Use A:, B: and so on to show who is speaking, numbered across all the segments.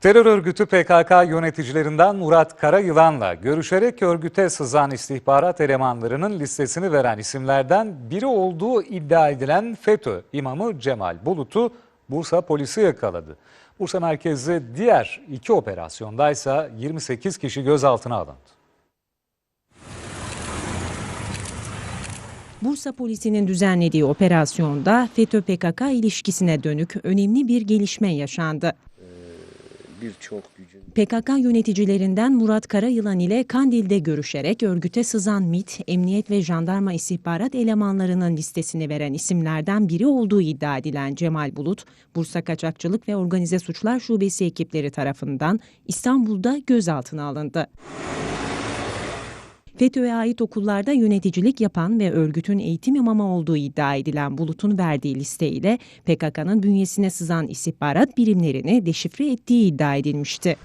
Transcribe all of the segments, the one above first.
A: Terör örgütü PKK yöneticilerinden Murat Karayılan'la görüşerek örgüte sızan istihbarat elemanlarının listesini veren isimlerden biri olduğu iddia edilen FETÖ imamı Cemal Bulut'u Bursa polisi yakaladı. Bursa merkezli diğer iki operasyondaysa 28 kişi gözaltına alındı.
B: Bursa polisinin düzenlediği operasyonda FETÖ-PKK ilişkisine dönük önemli bir gelişme yaşandı.
C: Birçok gücün
B: PKK yöneticilerinden Murat Karayılan ile Kandil'de görüşerek örgüte sızan MİT, Emniyet ve Jandarma istihbarat elemanlarının listesini veren isimlerden biri olduğu iddia edilen Cemal Bulut, Bursa Kaçakçılık ve Organize Suçlar Şubesi ekipleri tarafından İstanbul'da gözaltına alındı. FETÖ'ye ait okullarda yöneticilik yapan ve örgütün eğitim imamı olduğu iddia edilen Bulut'un verdiği listeyle PKK'nın bünyesine sızan istihbarat birimlerini deşifre ettiği iddia edilmişti.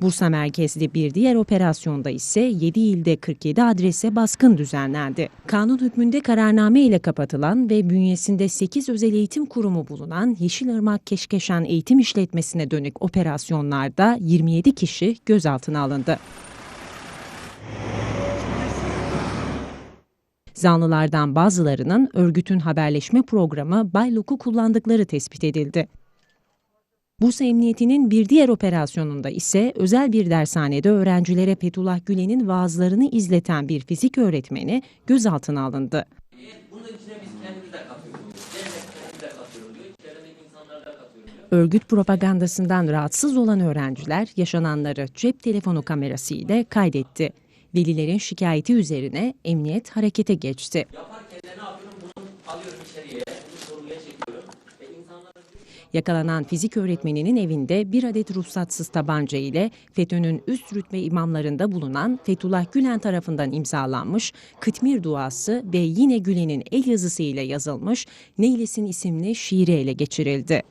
B: Bursa merkezli bir diğer operasyonda ise 7 ilde 47 adrese baskın düzenlendi. Kanun hükmünde kararname ile kapatılan ve bünyesinde 8 özel eğitim kurumu bulunan Yeşilırmak Keşkeşen Eğitim İşletmesi'ne dönük operasyonlarda 27 kişi gözaltına alındı. Zanlılardan bazılarının örgütün haberleşme programı Baylok'u kullandıkları tespit edildi. Bursa Emniyeti'nin bir diğer operasyonunda ise özel bir dershanede öğrencilere Fethullah Gülen'in vaazlarını izleten bir fizik öğretmeni gözaltına alındı. Örgüt propagandasından rahatsız olan öğrenciler yaşananları cep telefonu kamerası ile kaydetti. Velilerin şikayeti üzerine emniyet harekete geçti.
D: Yaparken ne yapıyorum? Bunu alıyorum içeriye. Bunu sorguya çekiyorum.
B: Yakalanan fizik öğretmeninin evinde bir adet ruhsatsız tabanca ile FETÖ'nün üst rütbe imamlarında bulunan Fethullah Gülen tarafından imzalanmış Kıtmir duası ve yine Gülen'in el yazısı ile yazılmış Neylesin isimli şiiri ele geçirildi.